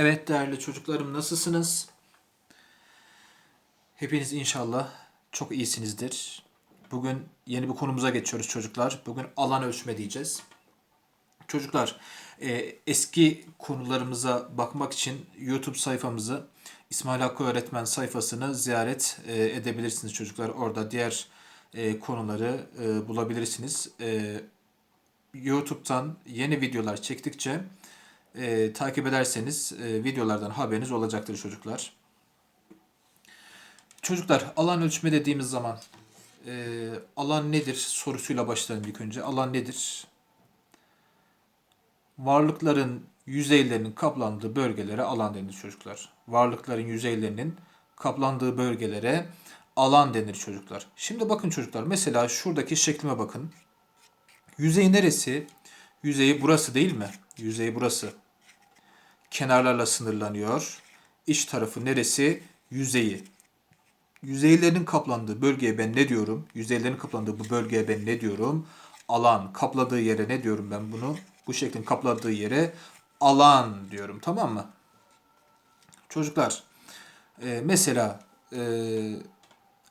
Evet değerli çocuklarım nasılsınız? Hepiniz inşallah çok iyisinizdir. Bugün yeni bir konumuza geçiyoruz çocuklar. Bugün alan ölçme diyeceğiz. Çocuklar e, eski konularımıza bakmak için YouTube sayfamızı İsmail Hakkı Öğretmen sayfasını ziyaret e, edebilirsiniz çocuklar. Orada diğer e, konuları e, bulabilirsiniz. E, YouTube'dan yeni videolar çektikçe e, takip ederseniz e, videolardan haberiniz olacaktır çocuklar. Çocuklar alan ölçme dediğimiz zaman e, alan nedir sorusuyla başlayalım ilk önce. Alan nedir? Varlıkların yüzeylerinin kaplandığı bölgelere alan denir çocuklar. Varlıkların yüzeylerinin kaplandığı bölgelere alan denir çocuklar. Şimdi bakın çocuklar mesela şuradaki şeklime bakın. Yüzey neresi? Yüzeyi burası değil mi? Yüzeyi burası. Kenarlarla sınırlanıyor. İç tarafı neresi? Yüzeyi. Yüzeylerin kaplandığı bölgeye ben ne diyorum? Yüzeylerin kaplandığı bu bölgeye ben ne diyorum? Alan. Kapladığı yere ne diyorum ben bunu? Bu şeklin kapladığı yere alan diyorum. Tamam mı? Çocuklar e, mesela e,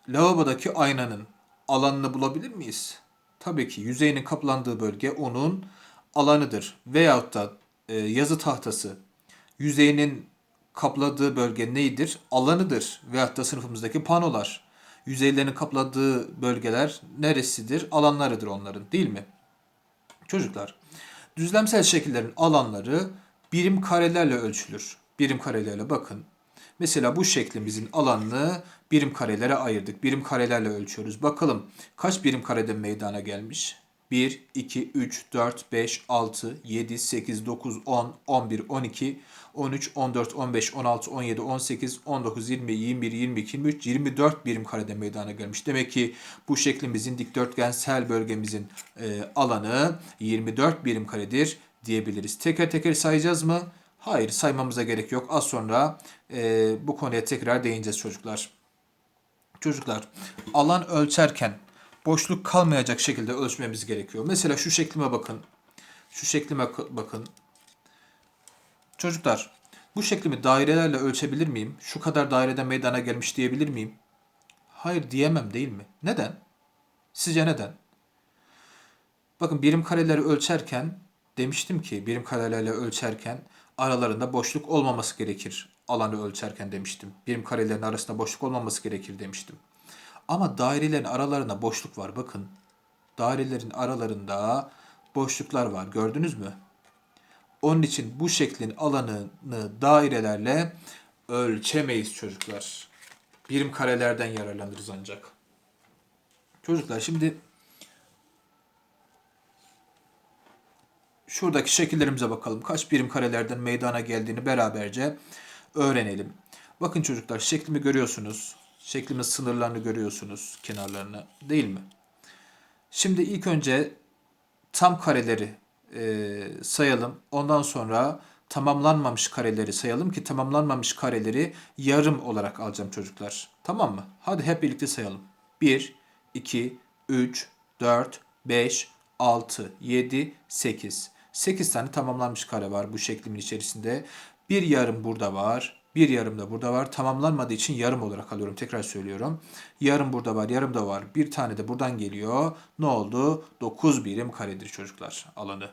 lavabodaki aynanın alanını bulabilir miyiz? Tabii ki yüzeyinin kaplandığı bölge onun alanıdır. Veyahut da e, yazı tahtası yüzeyinin kapladığı bölge neydir? Alanıdır. Veyahut da sınıfımızdaki panolar. Yüzeylerini kapladığı bölgeler neresidir? Alanlarıdır onların değil mi? Çocuklar, düzlemsel şekillerin alanları birim karelerle ölçülür. Birim karelerle bakın. Mesela bu şeklimizin alanını birim karelere ayırdık. Birim karelerle ölçüyoruz. Bakalım kaç birim karede meydana gelmiş? 1, 2, 3, 4, 5, 6, 7, 8, 9, 10, 11, 12, 13, 14, 15, 16, 17, 18, 19, 20, 21, 22, 23, 24 birim karede meydana gelmiş. Demek ki bu şeklimizin dikdörtgensel bölgemizin e, alanı 24 birim karedir diyebiliriz. Teker teker sayacağız mı? Hayır saymamıza gerek yok. Az sonra e, bu konuya tekrar değineceğiz çocuklar. Çocuklar alan ölçerken boşluk kalmayacak şekilde ölçmemiz gerekiyor. Mesela şu şeklime bakın. Şu şeklime bakın. Çocuklar bu şeklimi dairelerle ölçebilir miyim? Şu kadar daireden meydana gelmiş diyebilir miyim? Hayır diyemem değil mi? Neden? Sizce neden? Bakın birim kareleri ölçerken demiştim ki birim karelerle ölçerken aralarında boşluk olmaması gerekir. Alanı ölçerken demiştim. Birim karelerin arasında boşluk olmaması gerekir demiştim. Ama dairelerin aralarında boşluk var. Bakın. Dairelerin aralarında boşluklar var. Gördünüz mü? Onun için bu şeklin alanını dairelerle ölçemeyiz çocuklar. Birim karelerden yararlanırız ancak. Çocuklar şimdi şuradaki şekillerimize bakalım. Kaç birim karelerden meydana geldiğini beraberce öğrenelim. Bakın çocuklar şeklimi görüyorsunuz. Şeklimin sınırlarını görüyorsunuz kenarlarını değil mi? Şimdi ilk önce tam kareleri e, sayalım. Ondan sonra tamamlanmamış kareleri sayalım ki tamamlanmamış kareleri yarım olarak alacağım çocuklar. Tamam mı? Hadi hep birlikte sayalım. 1, 2, 3, 4, 5, 6, 7, 8. 8 tane tamamlanmış kare var bu şeklimin içerisinde. Bir yarım burada var. Bir yarım da burada var. Tamamlanmadığı için yarım olarak alıyorum. Tekrar söylüyorum. Yarım burada var, yarım da var. Bir tane de buradan geliyor. Ne oldu? 9 birim karedir çocuklar alanı.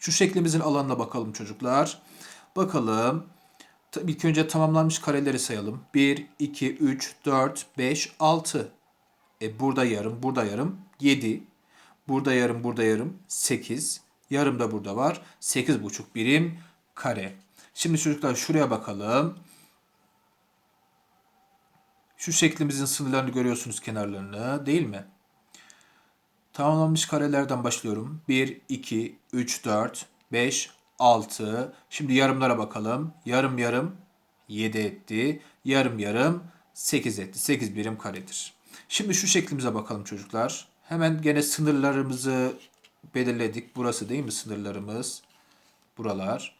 Şu şeklimizin alanına bakalım çocuklar. Bakalım. İlk önce tamamlanmış kareleri sayalım. 1, 2, 3, 4, 5, 6. E burada yarım, burada yarım. 7. Burada yarım, burada yarım. 8. Yarım da burada var. 8,5 birim kare. Şimdi çocuklar şuraya bakalım. Şu şeklimizin sınırlarını görüyorsunuz kenarlarını değil mi? Tamamlanmış karelerden başlıyorum. 1, 2, 3, 4, 5, 6. Şimdi yarımlara bakalım. Yarım yarım 7 etti. Yarım yarım 8 etti. 8 birim karedir. Şimdi şu şeklimize bakalım çocuklar. Hemen gene sınırlarımızı belirledik. Burası değil mi sınırlarımız? Buralar.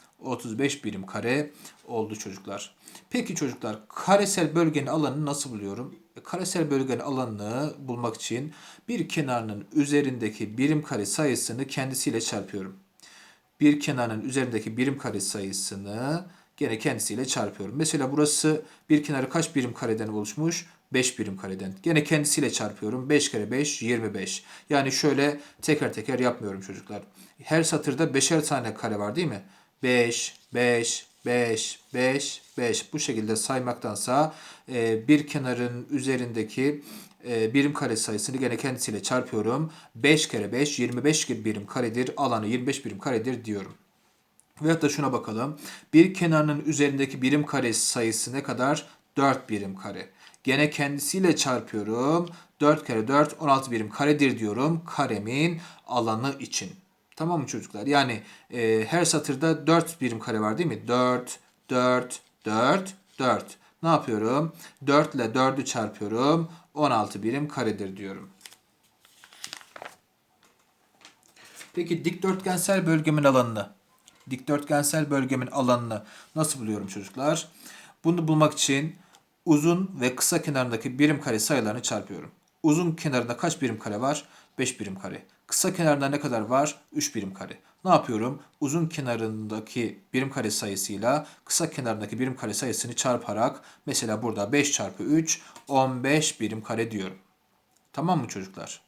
35 birim kare oldu çocuklar. Peki çocuklar karesel bölgenin alanını nasıl buluyorum? E, Karesel bölgenin alanını bulmak için bir kenarının üzerindeki birim kare sayısını kendisiyle çarpıyorum. Bir kenarın üzerindeki birim kare sayısını gene kendisiyle çarpıyorum. Mesela burası bir kenarı kaç birim kareden oluşmuş? 5 birim kareden. Gene kendisiyle çarpıyorum. 5 kere 5 25. Yani şöyle teker teker yapmıyorum çocuklar. Her satırda beşer tane kare var değil mi? 5, 5, 5, 5, 5. Bu şekilde saymaktansa e, bir kenarın üzerindeki e, birim kare sayısını gene kendisiyle çarpıyorum. 5 kere 5 25 birim karedir. Alanı 25 birim karedir diyorum. Veyahut da şuna bakalım. Bir kenarının üzerindeki birim kare sayısı ne kadar? 4 birim kare. Gene kendisiyle çarpıyorum. 4 kere 4 16 birim karedir diyorum. Karemin alanı için. Tamam mı çocuklar? Yani e, her satırda 4 birim kare var değil mi? 4, 4, 4, 4. Ne yapıyorum? 4 ile 4'ü çarpıyorum. 16 birim karedir diyorum. Peki dikdörtgensel bölgemin alanını, dikdörtgensel bölgemin alanını nasıl buluyorum çocuklar? Bunu bulmak için uzun ve kısa kenarındaki birim kare sayılarını çarpıyorum. Uzun kenarında kaç birim kare var? 5 birim kare. Kısa kenarında ne kadar var? 3 birim kare. Ne yapıyorum? Uzun kenarındaki birim kare sayısıyla kısa kenarındaki birim kare sayısını çarparak mesela burada 5 çarpı 3 15 birim kare diyorum. Tamam mı çocuklar?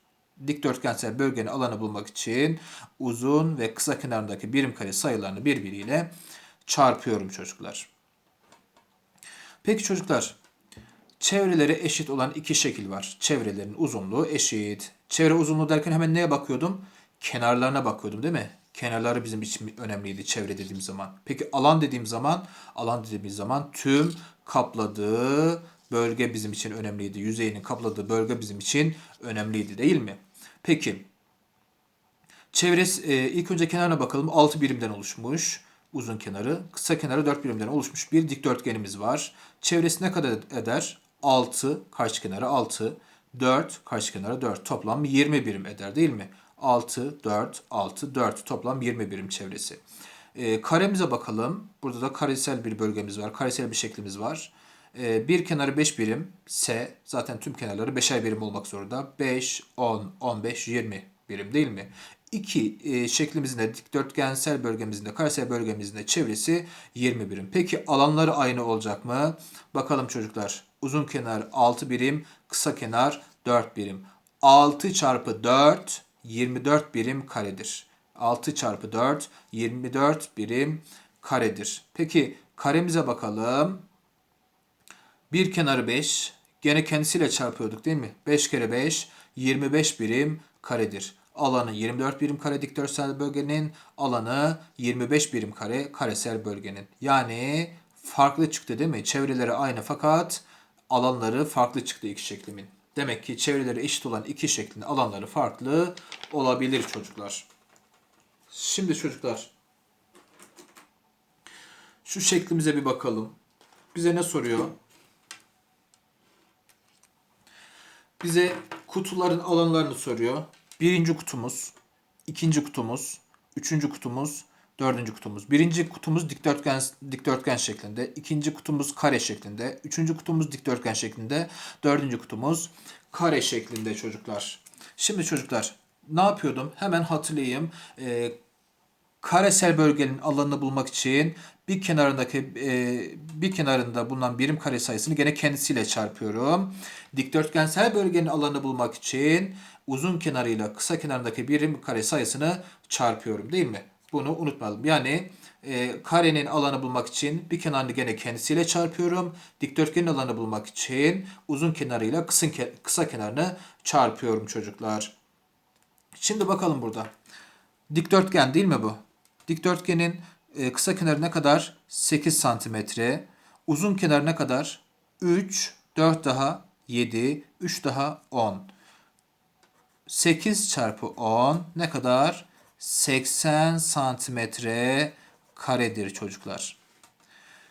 Dikdörtgensel bölgenin alanı bulmak için uzun ve kısa kenarındaki birim kare sayılarını birbiriyle çarpıyorum çocuklar. Peki çocuklar, çevreleri eşit olan iki şekil var. Çevrelerin uzunluğu eşit. Çevre uzunluğu derken hemen neye bakıyordum? Kenarlarına bakıyordum değil mi? Kenarları bizim için önemliydi çevre dediğim zaman. Peki alan dediğim zaman, alan dediğimiz zaman tüm kapladığı bölge bizim için önemliydi. Yüzeyinin kapladığı bölge bizim için önemliydi değil mi? Peki çevresi e, ilk önce kenarına bakalım. 6 birimden oluşmuş uzun kenarı. Kısa kenarı 4 birimden oluşmuş bir dikdörtgenimiz var. Çevresi ne kadar eder? 6 karşı kenarı 6. 4 karşı kenarı 4. Toplam 20 birim eder değil mi? 6, 4, 6, 4. Toplam 20 birim çevresi. E, karemize bakalım. Burada da karesel bir bölgemiz var. Karesel bir şeklimiz var. E, bir kenarı 5 birim S. Zaten tüm kenarları 5'er birim olmak zorunda. 5, 10, 15, 20 birim değil mi? İki e, şeklimizin de dikdörtgensel bölgemizin de karesel bölgemizin de çevresi 20 birim. Peki alanları aynı olacak mı? Bakalım çocuklar. Uzun kenar 6 birim, kısa kenar 4 birim. 6 çarpı 4 24 birim karedir. 6 çarpı 4 24 birim karedir. Peki karemize bakalım. Bir kenarı 5. Gene kendisiyle çarpıyorduk değil mi? 5 kere 5 25 birim karedir. Alanı 24 birim kare dikdörtgensel bölgenin alanı 25 birim kare karesel bölgenin. Yani farklı çıktı değil mi? Çevreleri aynı fakat alanları farklı çıktı iki şeklimin. Demek ki çevreleri eşit olan iki şeklin alanları farklı olabilir çocuklar. Şimdi çocuklar şu şeklimize bir bakalım. Bize ne soruyor? Bize kutuların alanlarını soruyor. Birinci kutumuz, ikinci kutumuz, üçüncü kutumuz, dördüncü kutumuz. Birinci kutumuz dikdörtgen dikdörtgen şeklinde, ikinci kutumuz kare şeklinde, üçüncü kutumuz dikdörtgen şeklinde, dördüncü kutumuz kare şeklinde çocuklar. Şimdi çocuklar ne yapıyordum? Hemen hatırlayayım. Ee, karesel bölgenin alanını bulmak için bir kenarındaki e, bir kenarında bulunan birim kare sayısını gene kendisiyle çarpıyorum. Dikdörtgensel bölgenin alanını bulmak için uzun kenarıyla kısa kenarındaki birim kare sayısını çarpıyorum değil mi? Bunu unutmayalım. Yani e, karenin alanı bulmak için bir kenarını gene kendisiyle çarpıyorum. Dikdörtgenin alanı bulmak için uzun kenarıyla kısa, kısa kenarını çarpıyorum çocuklar. Şimdi bakalım burada. Dikdörtgen değil mi bu? Dikdörtgenin e, kısa kenarı ne kadar? 8 santimetre. Uzun kenarı ne kadar? 3, 4 daha 7, 3 daha 10. 8 çarpı 10 ne kadar? 80 santimetre karedir çocuklar.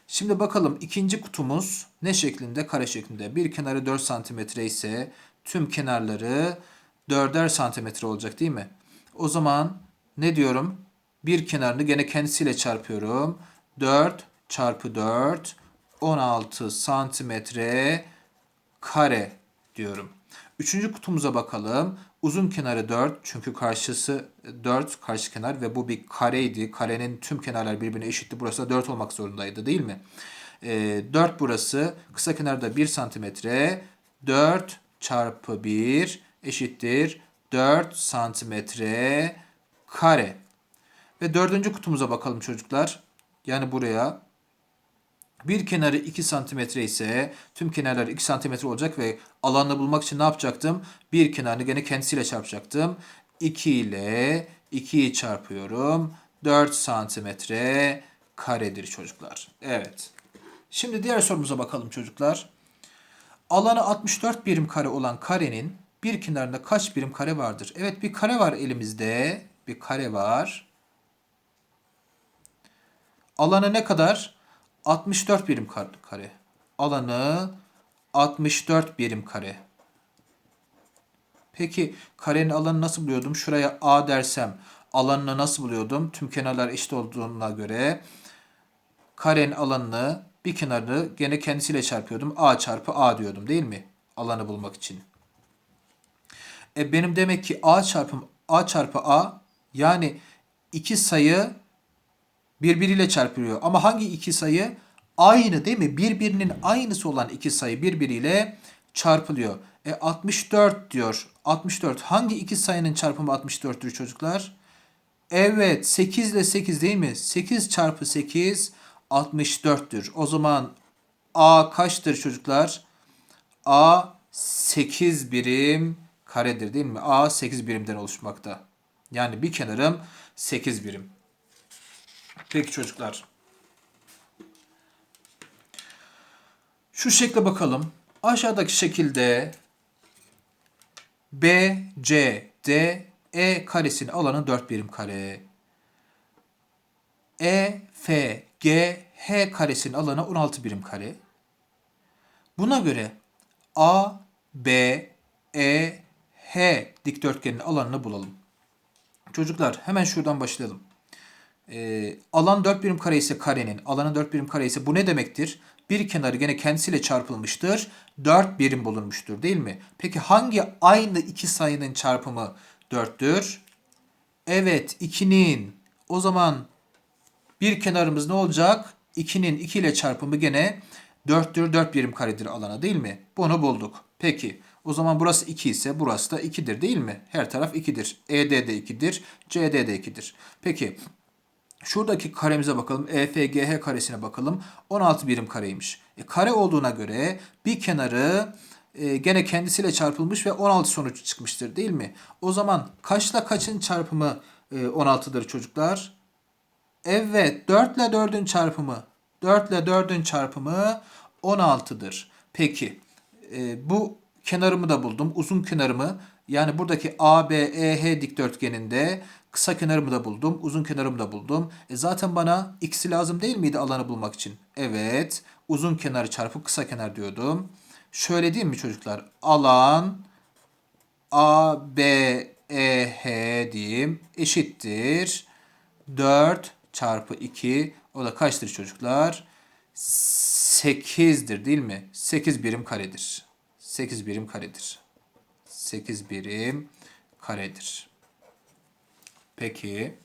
Şimdi bakalım ikinci kutumuz ne şeklinde? Kare şeklinde. Bir kenarı 4 santimetre ise tüm kenarları 4'er santimetre olacak değil mi? O zaman ne diyorum? Bir kenarını gene kendisiyle çarpıyorum. 4 çarpı 4 16 santimetre kare diyorum. Üçüncü kutumuza bakalım. Uzun kenarı 4 çünkü karşısı 4 karşı kenar ve bu bir kareydi. Karenin tüm kenarlar birbirine eşitti. Burası da 4 olmak zorundaydı değil mi? E, 4 burası. Kısa kenarda 1 santimetre. 4 çarpı 1 eşittir 4 santimetre kare. Ve dördüncü kutumuza bakalım çocuklar. Yani buraya bir kenarı 2 santimetre ise tüm kenarlar 2 santimetre olacak ve alanını bulmak için ne yapacaktım? Bir kenarını gene kendisiyle çarpacaktım. 2 ile 2'yi çarpıyorum. 4 santimetre karedir çocuklar. Evet. Şimdi diğer sorumuza bakalım çocuklar. Alanı 64 birim kare olan karenin bir kenarında kaç birim kare vardır? Evet bir kare var elimizde. Bir kare var. Alanı ne kadar? 64 birim kare. Alanı 64 birim kare. Peki karenin alanı nasıl buluyordum? Şuraya A dersem alanını nasıl buluyordum? Tüm kenarlar eşit olduğuna göre karenin alanını bir kenarını gene kendisiyle çarpıyordum. A çarpı A diyordum değil mi? Alanı bulmak için. E benim demek ki A çarpım A çarpı A yani iki sayı birbiriyle çarpılıyor. Ama hangi iki sayı? Aynı değil mi? Birbirinin aynısı olan iki sayı birbiriyle çarpılıyor. E 64 diyor. 64 hangi iki sayının çarpımı 64'tür çocuklar? Evet 8 ile 8 değil mi? 8 çarpı 8 64'tür. O zaman A kaçtır çocuklar? A 8 birim karedir değil mi? A 8 birimden oluşmakta. Yani bir kenarım 8 birim. Peki çocuklar. Şu şekle bakalım. Aşağıdaki şekilde B, C, D, E karesinin alanı 4 birim kare. E, F, G, H karesinin alanı 16 birim kare. Buna göre A, B, E, H dikdörtgenin alanını bulalım. Çocuklar hemen şuradan başlayalım. Ee, alan 4 birim kare ise karenin alanı 4 birim kare ise bu ne demektir? Bir kenarı gene kendisiyle çarpılmıştır. 4 birim bulunmuştur değil mi? Peki hangi aynı iki sayının çarpımı 4'tür? Evet 2'nin o zaman bir kenarımız ne olacak? 2'nin 2 ile çarpımı gene 4'tür. 4 birim karedir alana değil mi? Bunu bulduk. Peki o zaman burası 2 ise burası da 2'dir değil mi? Her taraf 2'dir. ED de 2'dir. CD de 2'dir. Peki şuradaki karemize bakalım. EFGH karesine bakalım. 16 birim kareymiş. E, kare olduğuna göre bir kenarı e, gene kendisiyle çarpılmış ve 16 sonucu çıkmıştır değil mi? O zaman kaçla kaçın çarpımı e, 16'dır çocuklar? Evet 4 ile 4'ün çarpımı 4 ile 4'ün çarpımı 16'dır. Peki e, bu kenarımı da buldum. Uzun kenarımı yani buradaki ABEH dikdörtgeninde kısa kenarımı da buldum. Uzun kenarımı da buldum. E zaten bana x'i lazım değil miydi alanı bulmak için? Evet. Uzun kenarı çarpı kısa kenar diyordum. Şöyle değil mi çocuklar? Alan ABEH diyeyim eşittir. 4 çarpı 2 o da kaçtır çocuklar? 8'dir değil mi? 8 birim karedir. 8 birim karedir. 8 birim karedir. Peki.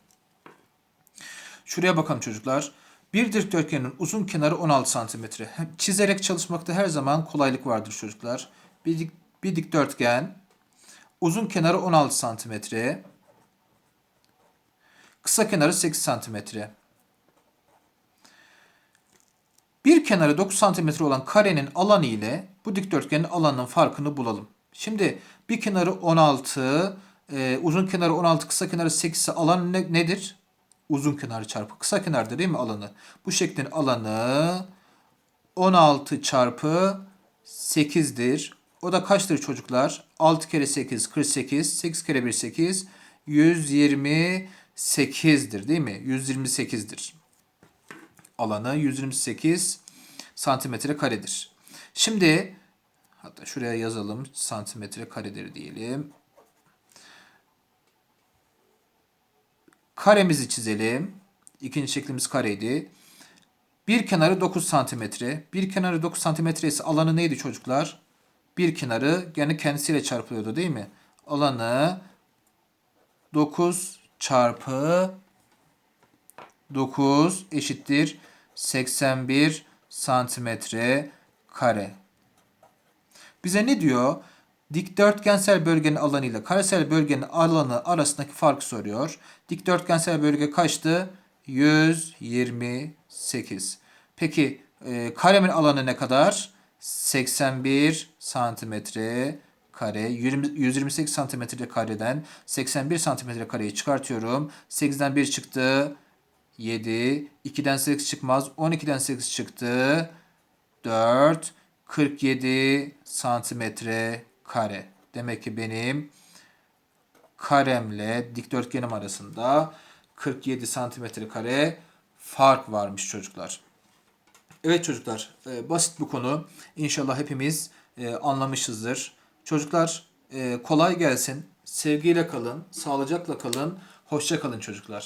Şuraya bakalım çocuklar. Bir dikdörtgenin uzun kenarı 16 santimetre. Çizerek çalışmakta her zaman kolaylık vardır çocuklar. Bir, dik, bir dikdörtgen uzun kenarı 16 santimetre. Kısa kenarı 8 santimetre. Bir kenarı 9 santimetre olan karenin alanı ile bu dikdörtgenin alanının farkını bulalım. Şimdi bir kenarı 16, e, uzun kenarı 16, kısa kenarı 8 ise alan ne, nedir? Uzun kenarı çarpı kısa kenarda değil mi alanı? Bu şeklin alanı 16 çarpı 8'dir. O da kaçtır çocuklar? 6 kere 8 48, 8 kere 1 8, 128'dir değil mi? 128'dir. Alanı 128 santimetre karedir. Şimdi hatta şuraya yazalım santimetre karedir diyelim. Karemizi çizelim. İkinci şeklimiz kareydi. Bir kenarı 9 santimetre. Bir kenarı 9 santimetre ise alanı neydi çocuklar? Bir kenarı gene kendisiyle çarpılıyordu değil mi? Alanı 9 çarpı 9 eşittir 81 santimetre kare. Bize ne diyor? Dikdörtgensel bölgenin alanı ile karesel bölgenin alanı arasındaki farkı soruyor. Dikdörtgensel bölge kaçtı? 128. Peki e, karemin alanı ne kadar? 81 santimetre kare. 20 128 santimetre kareden 81 santimetre kareyi çıkartıyorum. 8'den 1 çıktı. 7. 2'den 8 çıkmaz. 12'den 8 çıktı. 4. 47 santimetre kare. Demek ki benim karemle dikdörtgenim arasında 47 santimetre kare fark varmış çocuklar. Evet çocuklar, e, basit bu konu. İnşallah hepimiz e, anlamışızdır. Çocuklar e, kolay gelsin. Sevgiyle kalın, sağlıcakla kalın. Hoşça kalın çocuklar.